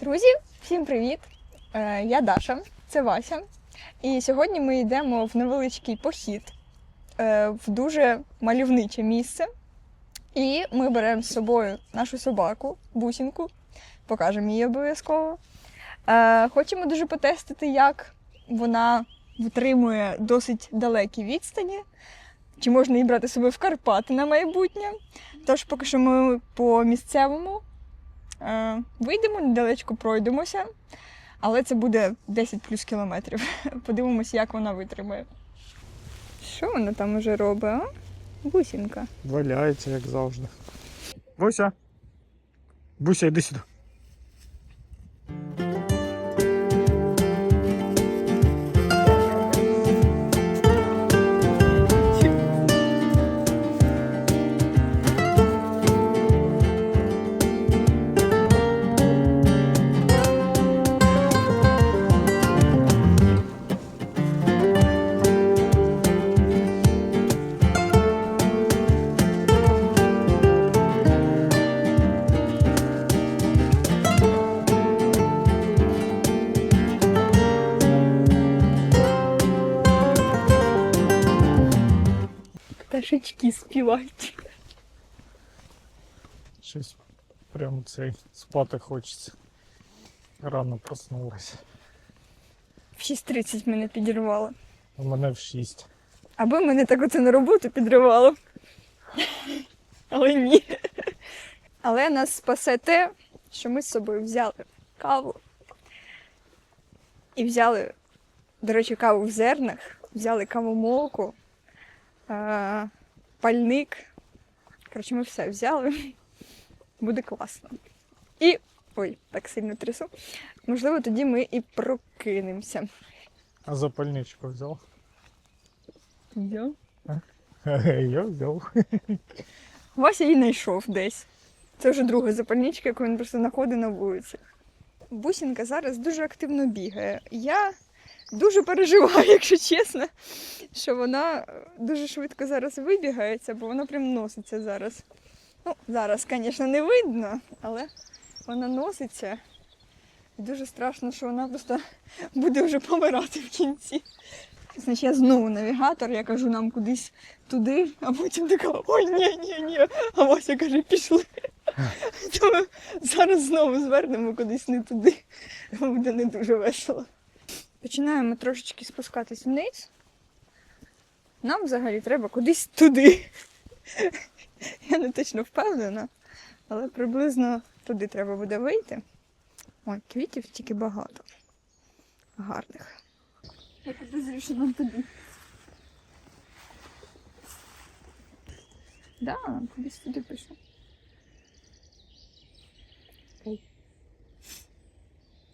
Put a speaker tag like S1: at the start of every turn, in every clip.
S1: Друзі, всім привіт! Е, Я Даша, це Вася. І сьогодні ми йдемо в невеличкий похід е, в дуже мальовниче місце. І ми беремо з собою нашу собаку, бусінку, покажемо її обов'язково. Е, Хочемо дуже потестити, як вона витримує досить далекі відстані, чи можна її брати з собою в Карпати на майбутнє. Тож поки що ми по місцевому Вийдемо, недалечко пройдемося, але це буде 10 плюс кілометрів. Подивимося, як вона витримає. Що вона там уже робить, а? Бусінка.
S2: Валяється, як завжди. Буся. Буся, йди сюди.
S1: Пташечки співають.
S2: Щось прям цей спати хочеться. Рано проснулася.
S1: В 6.30 мене підірвало.
S2: У мене в 6.
S1: Аби мене так оце на роботу підривало. Але ні. Але нас спасе те, що ми з собою взяли каву. І взяли, до речі, каву в зернах, взяли кавомолку, е, пальник. Коротше, ми все взяли. Буде класно. І. Ой, так сильно трясу. Можливо, тоді ми і прокинемося.
S2: А запальничку взяв?
S1: Взяв?
S2: Я взяв.
S1: Вася її знайшов десь. Це вже друга запальничка, яку він просто знаходить на вулиці. Бусінка зараз дуже активно бігає. Я дуже переживаю, якщо чесно, що вона е, дуже швидко зараз вибігається, бо вона прям носиться зараз. Ну, зараз, звісно, не видно, але вона носиться. І дуже страшно, що вона просто буде вже помирати в кінці. Значить, я знову навігатор, я кажу нам кудись туди, а потім така, ой, ні, ні, ні. А Вася каже, пішли. То ми зараз знову звернемо кудись не туди. Буде не дуже весело. Починаємо трошечки спускатись вниз. Нам взагалі треба кудись туди. Я не точно впевнена, але приблизно туди треба буде вийти. Ой, квітів тільки багато. Гарних. Я підозрюю, що нам туди. Да, нам кудись туди пише.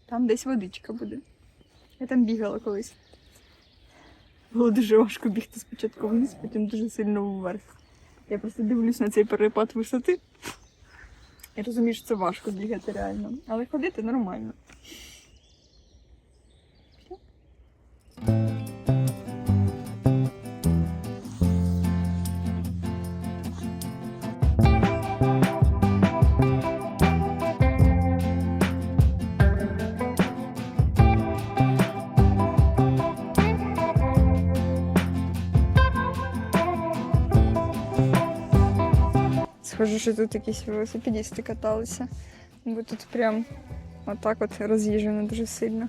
S1: Там десь водичка буде. Я там бігала колись. Було дуже важко бігти спочатку вниз, потім дуже сильно вверх. Я просто дивлюсь на цей перепад висоти. Я розумію, що це важко бігати реально. Але ходити нормально. Схоже, що тут якісь велосипедісти каталися. Бо тут прям отак от роз'їжджено дуже сильно.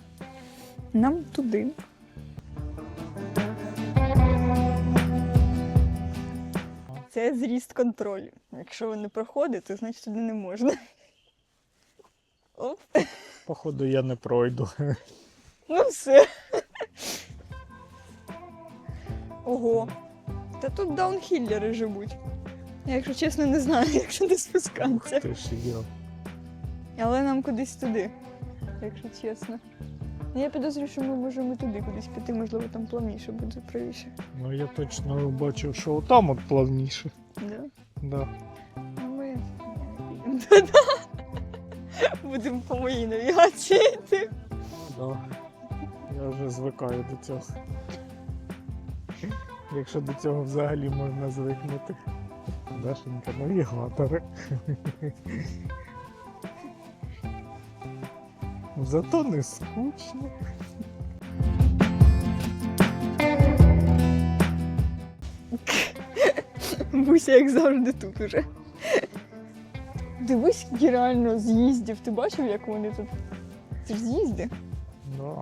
S1: Нам туди. Це зріст контролю. Якщо ви не проходите, значить туди не можна. Оп,
S2: Походу я не пройду.
S1: ну все. Ого. Та тут даунхіллери живуть. Я, якщо чесно, не знаю, як сюди спускатися.
S2: Ти ж.
S1: Але нам кудись туди, якщо чесно. Я підозрюю, що ми можемо туди кудись піти, можливо, там плавніше буде правіше.
S2: Ну я точно бачив, що там от плавніше.
S1: Да?
S2: Да.
S1: Ну, ми підемо туди. Будемо по моїй навігації йти.
S2: Да. Я вже звикаю до цього. Якщо до цього взагалі можна звикнути. Дашенька, навігатори. Зато не скучно.
S1: Буся, як завжди, тут уже. Дивись, скільки реально з'їздів. Ти бачив, як вони тут? Це ж з'їзди.
S2: Да.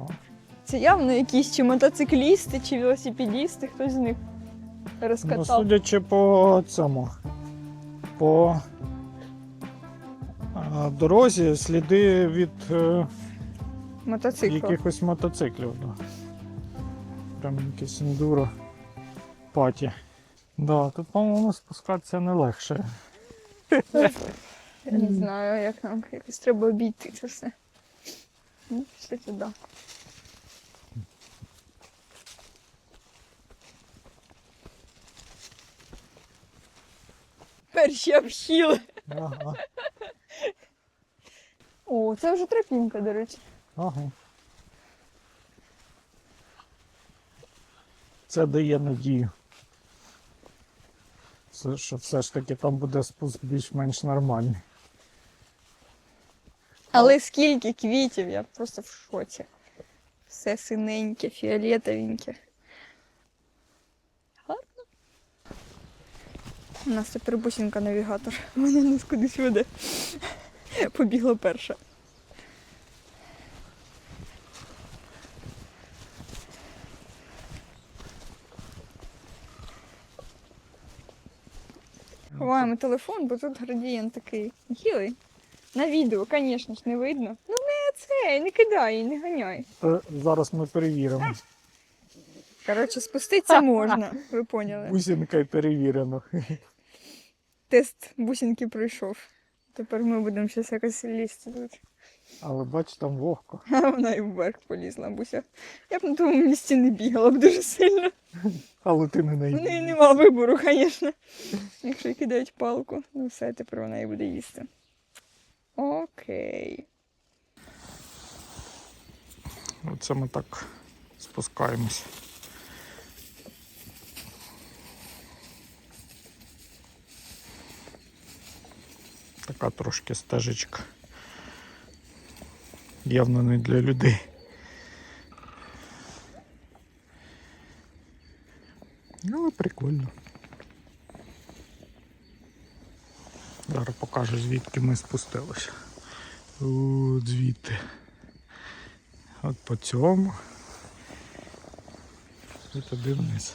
S1: Це явно якісь чи мотоциклісти, чи велосипедісти, хтось з них
S2: Ну,
S1: розкатав.
S2: судячи по цьому, по дорозі сліди від е,
S1: Мотоцикл.
S2: якихось мотоциклів. Да. Прям якийсь ендуро паті. Да, тут, по-моєму, спускатися не легше.
S1: Я не знаю, як нам якось треба обійти це все. Ну, пішли туди. Перші обхіли.
S2: Ага.
S1: О, це вже тропінка, до речі.
S2: ага. Це дає надію. Це, що все ж таки там буде спуск більш-менш нормальний.
S1: Але скільки квітів, я просто в шоці. Все синеньке, фіолетовеньке. У нас тепер бусинка навігатор. Вона нас кудись веде. Побігла перша. Ховаємо телефон, бо тут градієнт такий гілий. На відео, звісно ж, не видно. Ну не це, не кидай, не ганяй.
S2: Е, Зараз ми перевіримо.
S1: Коротше, спуститися можна, ви поняли.
S2: Бусинкою перевірено.
S1: Тест бусинки пройшов. Тепер ми будемо щось якось лізти тут.
S2: Але бач, там вогко.
S1: А вона і вверх полізла, буся. Я б на тому місці не бігала б дуже сильно.
S2: Але ти не
S1: У неї нема вибору, звісно. Якщо їй кидають палку, ну все, тепер вона і буде їсти. Окей.
S2: Оце ми так спускаємось. Така трошки стежечка. Явно не для людей. Ну, прикольно. Зараз покажу, звідки ми спустилися. От звідти. От по цьому. І туди вниз.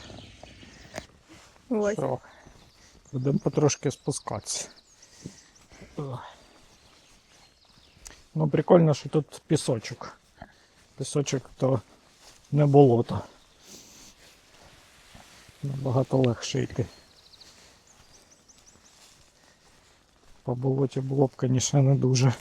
S1: Ось.
S2: Будемо потрошки спускатися. Ну, прикольно, що тут пісочок. Пісочок то не болото. Набагато легше йти. По болоті було б, звісно, не дуже.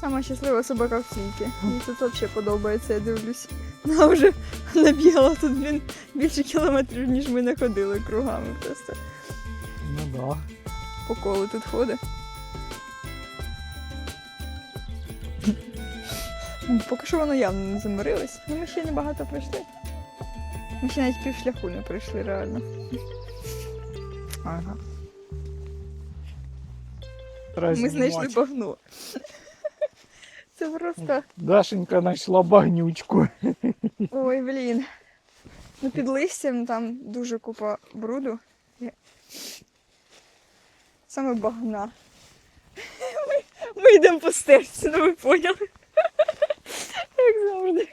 S1: Сама щаслива собака в світі. Мені тут взагалі подобається, я дивлюсь. Вона вже набігала тут, блін, більше кілометрів, ніж ми находили кругами просто.
S2: Да.
S1: По колу тут ходить. Ну, Поки що воно явно не заморилось. Ну ми ще небагато пройшли. Ми ще навіть півшляху не пройшли реально.
S2: Ага. Треба
S1: Ми знайшли
S2: знімати.
S1: багно. Це просто.
S2: Дашенька знайшла багнючку.
S1: Ой, блін. Ну під листям там дуже купа бруду. Саме багна. Ми, ми йдемо по стежці, ну ви поняли. Як завжди.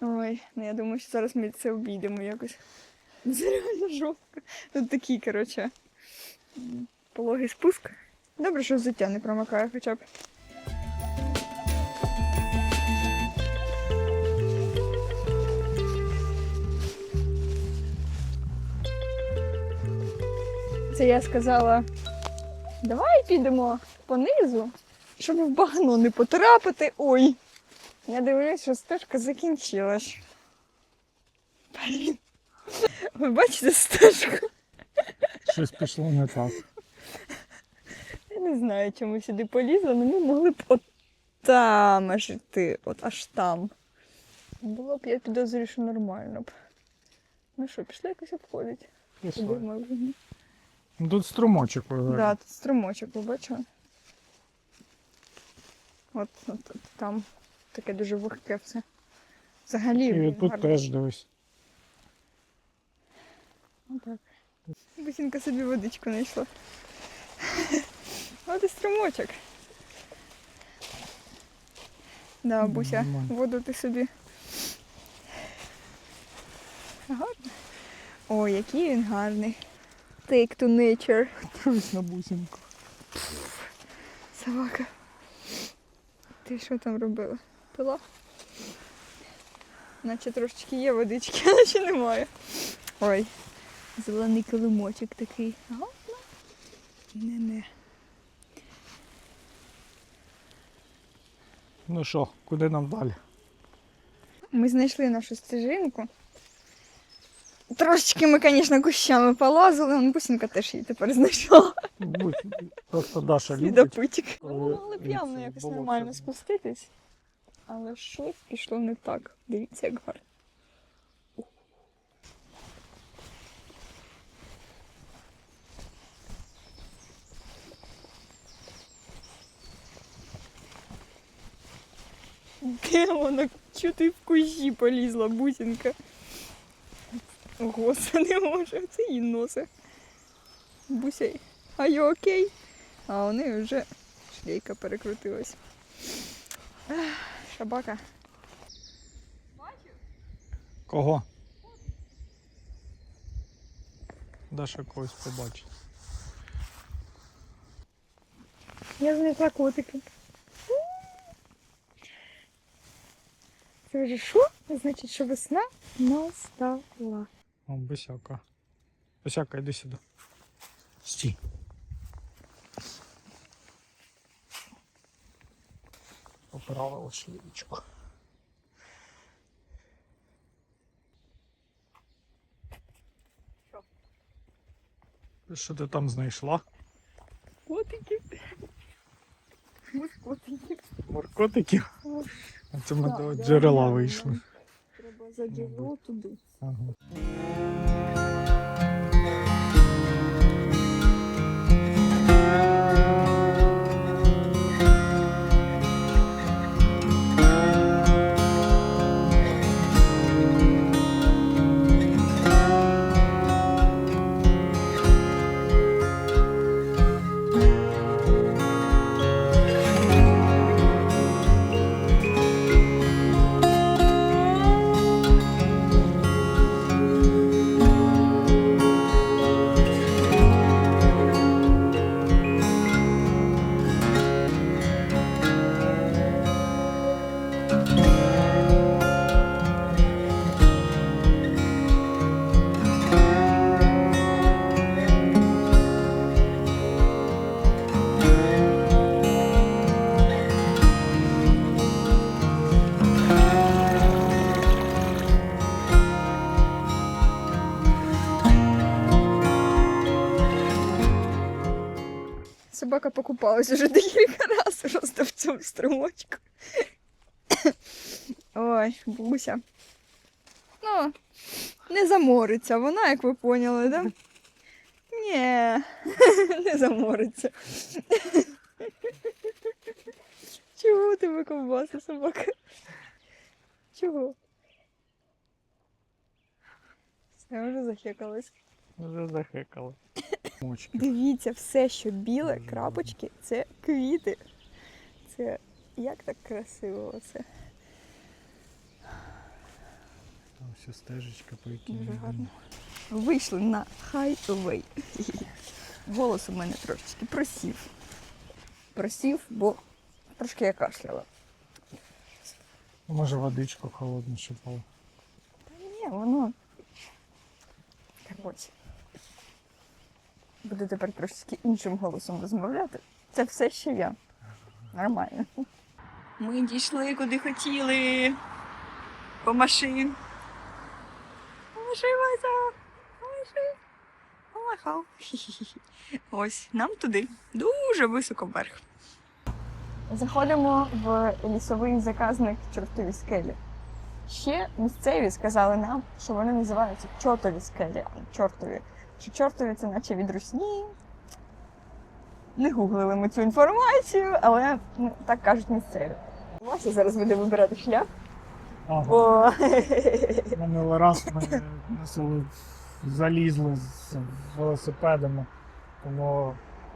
S1: Ой, ну я думаю, що зараз ми це обійдемо якось. Це реально жорстко. Тут такий, коротше, пологий спуск. Добре, що взуття не промокає хоча б. Це я сказала, давай підемо понизу, щоб в багно не потрапити. Ой. Я дивлюсь, що стежка закінчилась. Блін. Ви бачите стежку?
S2: Щось пішло не так.
S1: Я не знаю, чому сюди полізла, але ми могли б от там аж йти, от аж там. Було б, я підозрюю, що нормально б. Ну що, пішли якось обходить.
S2: Пішло.
S1: Думаю,
S2: Ну, Тут струмочок виглядає.
S1: Да, тут струмочок, ви бачили? От, от, от там таке дуже вогке все. Взагалі.
S2: І тут
S1: гарно.
S2: теж дивись.
S1: Отак. Бусінка собі водичку знайшла. От і струмочок. Да,
S2: Ну,
S1: Буся,
S2: нормально.
S1: воду ти собі. Гарно. Ой, який він гарний. Take to nature.
S2: Дивись на бусинку.
S1: Собака. Ти що там робила? Пила? Наче трошечки є водички, а наче немає. Ой, зелений килимочок такий. Не-не.
S2: Ну що, куди нам далі?
S1: Ми знайшли нашу стежинку. Трошечки ми, звісно, кущами полазили, але бусинка теж її тепер знайшла.
S2: Просто Даша любить.
S1: Слідопитик. Ми могли б явно якось нормально спуститись. Але щось пішло не так. Дивіться, як гарно. Де вона? Чого ти в кущі полізла, бусинка? Ого, це не може, це її носи. Буся, а you окей? А у неї вже шлейка перекрутилась. Шабака.
S2: Кого? Даша когось побачить.
S1: Я знайшла котики. Це вже що? Значить, що весна настала.
S2: О, бисяка. Бисяка, йди сюди. Стій. Поправила шлівочку. Що ти там знайшла?
S1: Котики. Ось котики.
S2: Моркотиків? А це ми до джерела вийшли.
S1: Нам Треба за джерело туди. Собака покупалась уже декілька разів просто в цьому струмочку. Ой, буся. Ну, не замориться вона, як ви поняли, да? Ні, не замориться. Чого тебе ковбаса, собака? Чого? Все, вже захекалась.
S2: Вже. Мочки.
S1: Дивіться, все, що біле, крапочки, це квіти. Це як так красиво оце.
S2: Там все стежечка, по якій
S1: Дуже гарно. Вийшли на хайвей. Голос у мене трошечки просів. Просів, бо трошки я кашляла.
S2: Може водичку холодну шипала.
S1: Та ні, воно. Коротше. Буду тепер трошечки іншим голосом розмовляти. Це все ще я. Нормально. Ми дійшли куди хотіли. По машин. Помаши, Вася! Помаши. Помахав. Ось, нам туди. Дуже високо вверх. Заходимо в лісовий заказник чортові скелі. Ще місцеві сказали нам, що вони називаються чортові скелі, а чортові. Що чортові це наче від русні. Не гуглили ми цю інформацію, але ну, так кажуть місцеві. Вася зараз буде вибирати шлях.
S2: Ага. Минулий раз ми носили, залізли з велосипедами, тому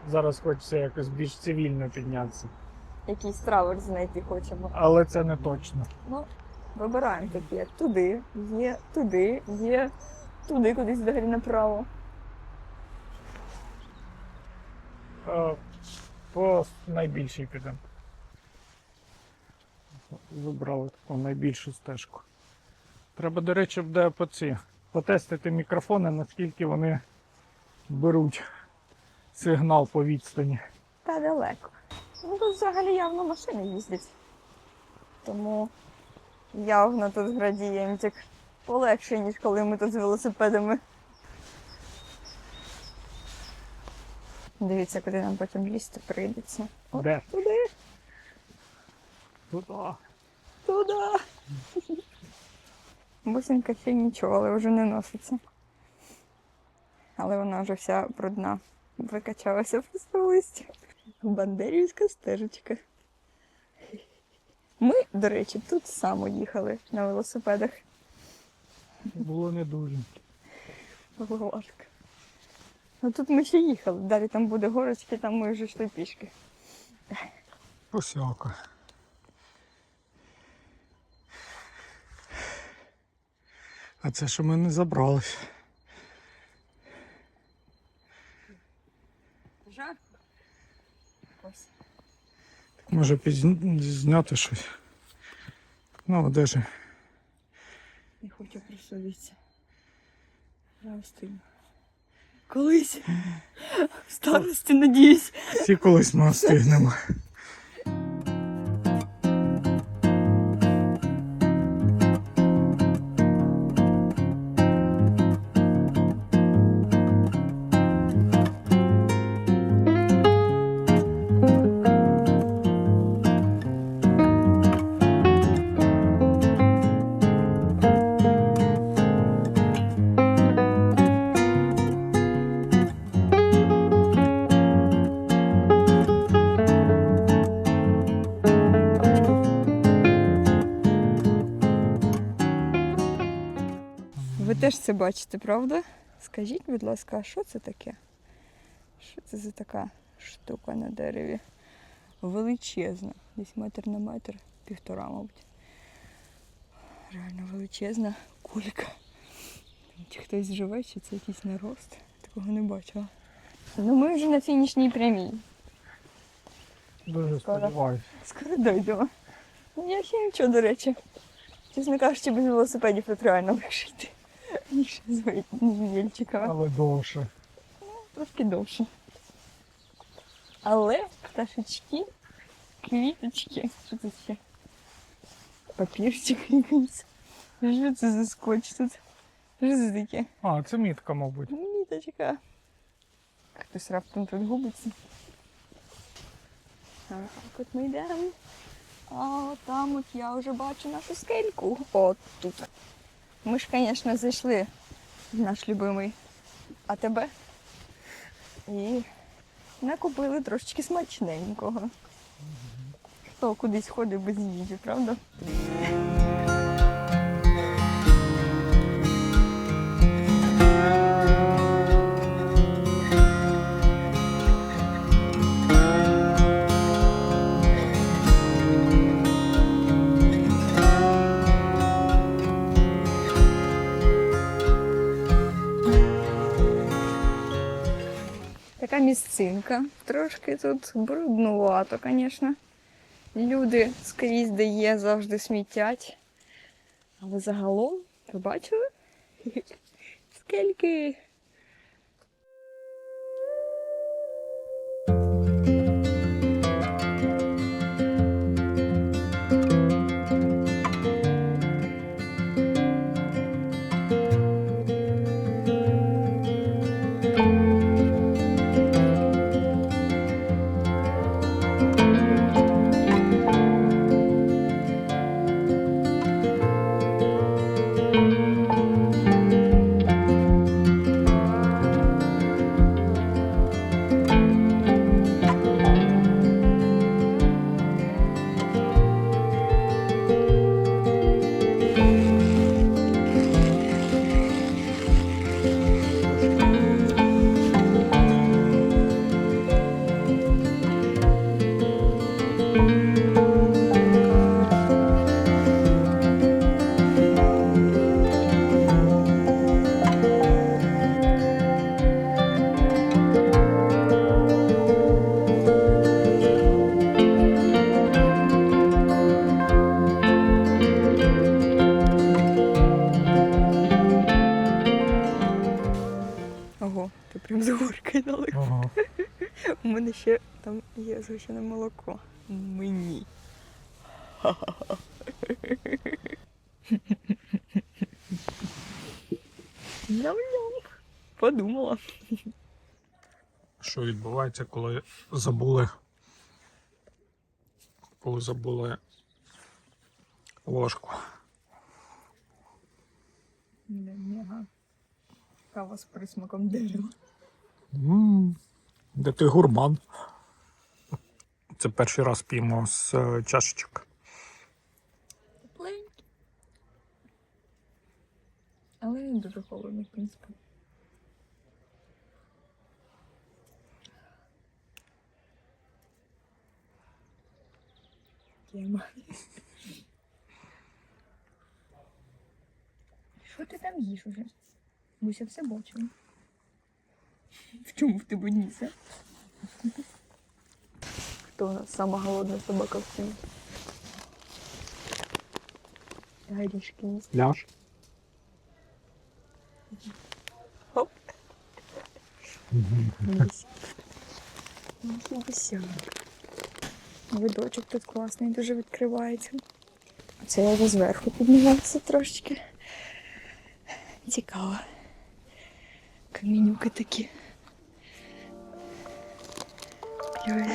S2: зараз хочеться якось більш цивільно піднятися.
S1: якийсь травер знайти хочемо.
S2: Але це не точно.
S1: Ну, вибираємо таке. Туди, є, туди, є, туди, кудись взагалі направо.
S2: Е, По найбільшій підемо. Вибрали таку найбільшу стежку. Треба, до речі, буде по потестити мікрофони, наскільки вони беруть сигнал по відстані.
S1: Та далеко. Ну тут взагалі явно машини їздять. Тому явно тут градієнтик полегше, ніж коли ми тут з велосипедами. Дивіться, куди нам потім лізти прийдеться. О,
S2: Де?
S1: Туди,
S2: Туди.
S1: туди. Бусинка ще нічого, але вже не носиться. Але вона вже вся брудна. Викачалася просто в листі. Бандерівська стежечка. Ми, до речі, тут само їхали на велосипедах.
S2: Було не дуже.
S1: Було важко. Ну тут ми ще їхали. Далі там буде горочки, там ми вже йшли пішки.
S2: Посяка. А це що ми не забрались.
S1: Жарко. Ось.
S2: Може пізн- зняти щось. Ну, одежі.
S1: Не хочу присудитися. Я встигну. Колись. В старості, надіюсь.
S2: Всі колись ми встигнемо.
S1: Теж це бачите, правда? Скажіть, будь ласка, а що це таке? Що це за така штука на дереві? Величезна. Десь метр на метр, півтора, мабуть. Реально величезна кулька. Чи хтось живе, чи це якийсь нарост? Такого не бачила. Ну ми вже на фінішній прямій.
S2: Дуже сподіваюся.
S1: Скоро дойдемо. Я ще нічого, до речі. Чесно кажучи, без велосипедів тут реально легше Ніж з Вільчикова.
S2: Але довше.
S1: Трошки довше. Але пташечки, квіточки. Що тут ще? Папірчик якийсь. Що це за скотч тут? Що це таке?
S2: А, це мітка, мабуть.
S1: Ніточка. Хтось раптом тут губиться. Так, от ми йдемо. А там от я вже бачу нашу скельку. От тут. Ми ж, звісно, зайшли в наш любимий АТБ. І накупили трошечки смачненького. Хто кудись ходить без їжі, правда? Місцинка. Трошки тут бруднувато, звісно. Люди скрізь де є, завжди смітять. Але загалом, ви бачили? Скільки Подумала.
S2: Що відбувається, коли забули. Коли забули ложку.
S1: Мега. Кава з присмаком дерева.
S2: м де ти гурман. Це перший раз п'ємо з е, чашечок.
S1: Тепленький. Але не дуже холодний, в принципі. Тема. Що ти там їш уже? Буся все бачила. В чому в тебе ніся? Хто у нас сама голодна собака в цьому? Горішки їсть.
S2: Ляж.
S1: Який босяк. Видочок тут класний, дуже відкривається. Оце я зверху піднімалася трошечки. Цікаво. Камінюки такі. Кльові.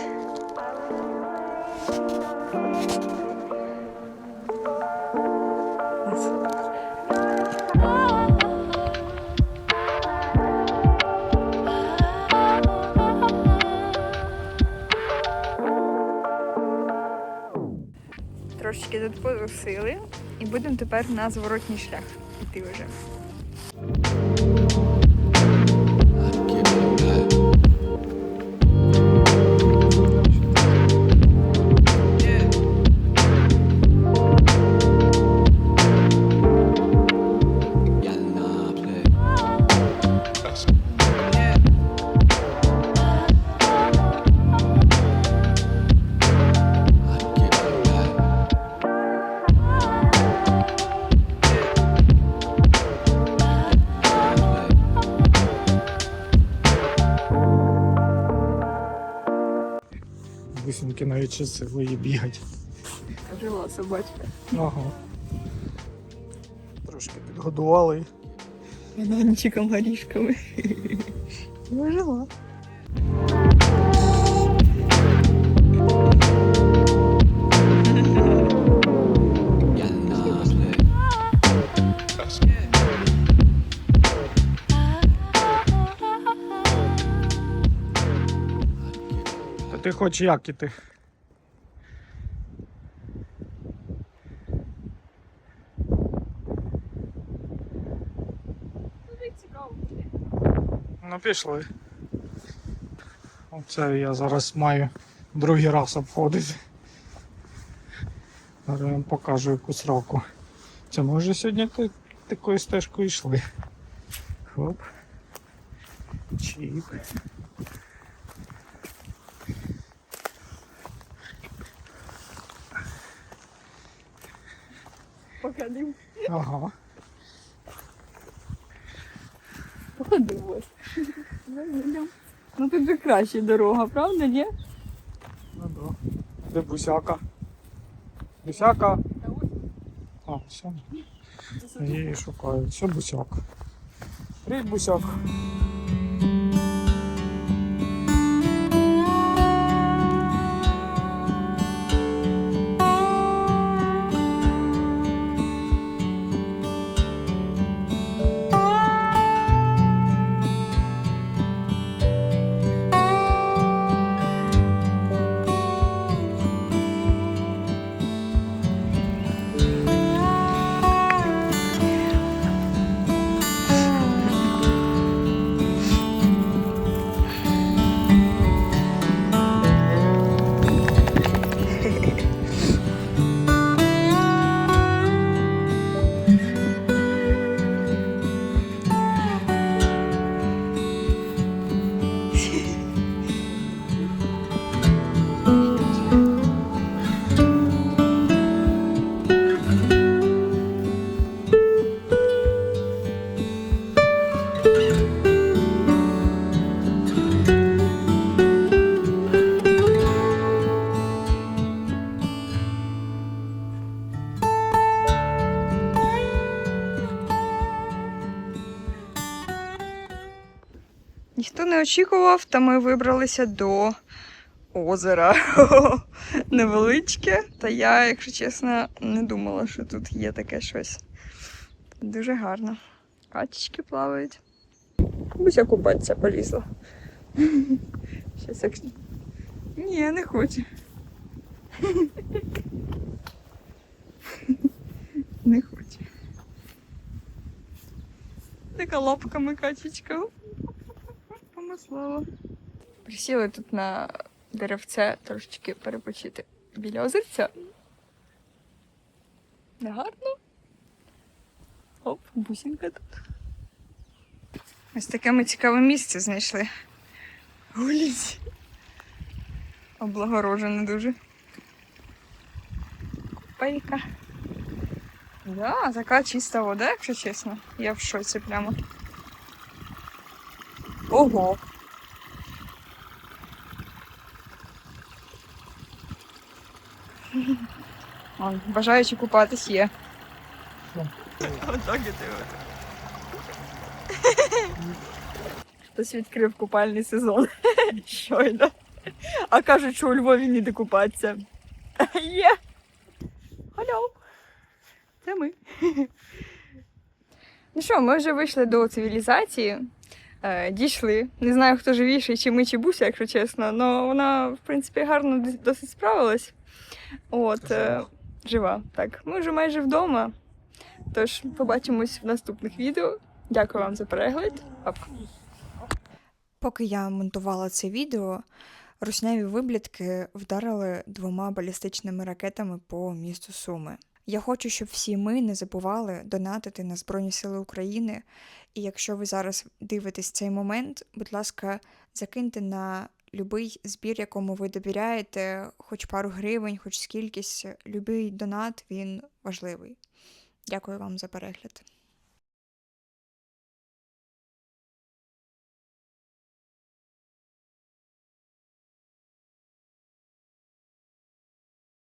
S1: Трошечки тут порусили і будемо тепер на зворотній шлях іти вже.
S2: Бусинки навіть щасливі бігать.
S1: Жила собачка.
S2: Ага. Трошки підгодували.
S1: Бананчиком горішками. Вижила.
S2: Хоч як іти? Ну пішли. Оце я зараз маю другий раз обходити. Зараз я вам покажу яку сроку. Це ми вже сьогодні такою стежкою йшли. Хоп. Чіп. Ага.
S1: Походи ось. Ну, тут же краще дорога, правда, ні?
S2: Ну да. Де бусяка? Бусяка? А, все. Я її шукаю. Все бусяк. Привіт, бусяк.
S1: Ніхто не очікував, та ми вибралися до озера невеличке. Та я, якщо чесно, не думала, що тут є таке щось. Дуже гарно. Качечки плавають. Буся купатися полізла. Щас як... Ні, не хоче. Не хоче. Така лапками качечка. Помаслава. Присіли тут на деревце трошечки перепочити біля озерця. Не гарно. Оп, бусинка тут. Ось таке ми цікаве місце знайшли. Гуліть. Облагорожене дуже. Купайка. Да, така чиста вода, якщо чесно. Я в шоці прямо. Ого. Вон, бажаючи купатись є. Отак і Хтось відкрив купальний сезон. Щойно. А кажуть, що у Львові ніде купатися. Є. Алло. Це ми. Ну що, ми вже вийшли до цивілізації. Е, дійшли. Не знаю, хто живіший, чи ми, чи Буся, якщо чесно. але вона, в принципі, гарно досить справилась. От, е, жива. Так, ми вже майже вдома. Тож побачимось в наступних відео. Дякую вам за перегляд. Папка.
S3: Поки я монтувала це відео, русняві виблядки вдарили двома балістичними ракетами по місту Суми. Я хочу, щоб всі ми не забували донатити на Збройні Сили України. І якщо ви зараз дивитесь цей момент, будь ласка, закиньте на будь-який збір, якому ви довіряєте, хоч пару гривень, хоч скількись. Любий донат він важливий. Дякую вам за перегляд.